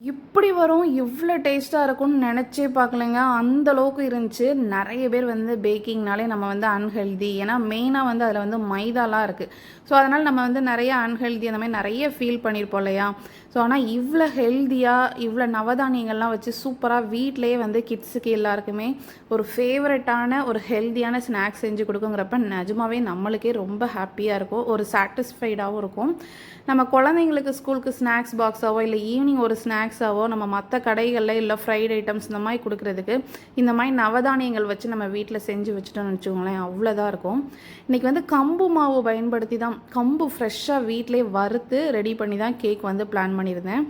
இப்படி வரும் இவ்வளோ டேஸ்ட்டாக இருக்கும்னு நினச்சே பார்க்கலங்க. அந்த அளவுக்கு இருந்துச்சு. நிறைய பேர் வந்து பேக்கிங்னாலே நம்ம வந்து அன்ஹெல்தி ஏன்னா மெயினாக வந்து அதில் வந்து மைதாலாம் இருக்குது ஸோ அதனால் நம்ம வந்து நிறைய அன்ஹெல்தி அந்த மாதிரி நிறைய ஃபீல் பண்ணியிருப்போம் இல்லையா? ஸோ ஆனால் இவ்வளோ ஹெல்த்தியாக இவ்வளோ நவதானியங்கள்லாம் வச்சு சூப்பராக வீட்டிலேயே வந்து கிட்ஸுக்கு எல்லாருக்குமே ஒரு ஃபேவரட்டான ஒரு ஹெல்த்தியான ஸ்நாக்ஸ் செஞ்சு கொடுக்குங்கிறப்ப நிஜமாவே நம்மளுக்கே ரொம்ப ஹாப்பியாக இருக்கும். ஒரு சாட்டிஸ்ஃபைடாகவும் இருக்கும். நம்ம குழந்தைங்களுக்கு ஸ்கூலுக்கு ஸ்நாக்ஸ் பாக்ஸாவோ இல்லை ஈவினிங் ஒரு ஸ்நாக்ஸ் ஸ்நாக்ஸாவோ நம்ம மற்ற கடைகளில் இல்லை ஃப்ரைட் ஐட்டம்ஸ் இந்த மாதிரி கொடுக்குறதுக்கு இந்த மாதிரி நவதானியங்கள் வச்சு நம்ம வீட்டில் செஞ்சு வச்சுட்டோம்னு வச்சுக்கோங்களேன் அவ்வளோதான் இருக்கும். இன்றைக்கி வந்து கம்பு மாவு பயன்படுத்தி தான் கம்பு ஃப்ரெஷ்ஷாக வீட்டிலே வறுத்து ரெடி பண்ணி தான் கேக் வந்து பிளான் பண்ணியிருந்தேன்.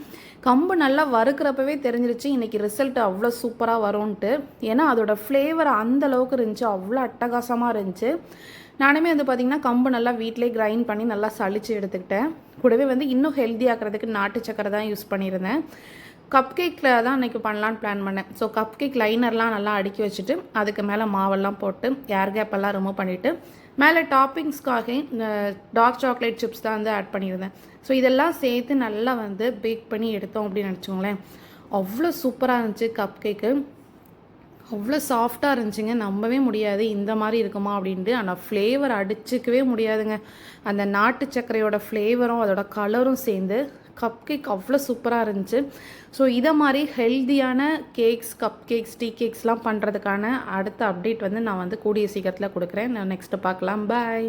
கம்பு நல்லா வறுக்கிறப்பவே தெரிஞ்சிருச்சு இன்றைக்கி ரிசல்ட் அவ்வளோ சூப்பராக வரும்ன்ட்டு. ஏன்னா அதோடய ஃப்ளேவர் அந்த அளவுக்கு இருந்துச்சு அவ்வளோ அட்டகாசமாக இருந்துச்சு. நானுமே வந்து பார்த்திங்கன்னா கம்பு நல்லா வீட்டிலே கிரைண்ட் பண்ணி நல்லா சளிச்சு எடுத்துக்கிட்டேன். கூடவே வந்து இன்னும் ஹெல்த்தி ஆக்கிறதுக்கு நாட்டு சக்கரை தான் யூஸ் பண்ணியிருந்தேன். கப் கேக்கில் தான் இன்றைக்கி பண்ணலான்னு பிளான் பண்ணேன். ஸோ கப் கேக் லைனர்லாம் நல்லா அடுக்கி வச்சுட்டு அதுக்கு மேலே மாவெல்லாம் போட்டு ஏர் கேப்பெல்லாம் ரிமூவ் பண்ணிவிட்டு மேலே டாப்பிங்ஸ்க்காக இந்த டார்க் சாக்லேட் சிப்ஸ் தான் வந்து ஆட் பண்ணியிருந்தேன். ஸோ இதெல்லாம் சேர்த்து நல்லா வந்து பேக் பண்ணி எடுத்தோம் அப்படின்னு நினச்சோங்களேன் அவ்வளோ சூப்பராக இருந்துச்சு கப் கேக்கு அவ்வளோ சாஃப்டாக இருந்துச்சுங்க. நம்பவே முடியாது. இந்த மாதிரி இருக்குமா அப்படின்ட்டு. ஆனால் ஃப்ளேவர் அடிச்சுக்கவே முடியாதுங்க. அந்த நாட்டு சர்க்கரையோட ஃப்ளேவரும் அதோட கலரும் சேர்ந்து கப் கேக் அவ்வளோ சூப்பராக இருந்துச்சு. ஸோ இதை மாதிரி ஹெல்த்தியான கேக்ஸ் கப் கேக்ஸ் டீ கேக்ஸ்லாம் பண்ணுறதுக்கான அடுத்த அப்டேட் வந்து நான் வந்து கூடிய சீக்கிரத்தில் கொடுக்குறேன். நான் நெக்ஸ்ட்டு பார்க்கலாம். பாய்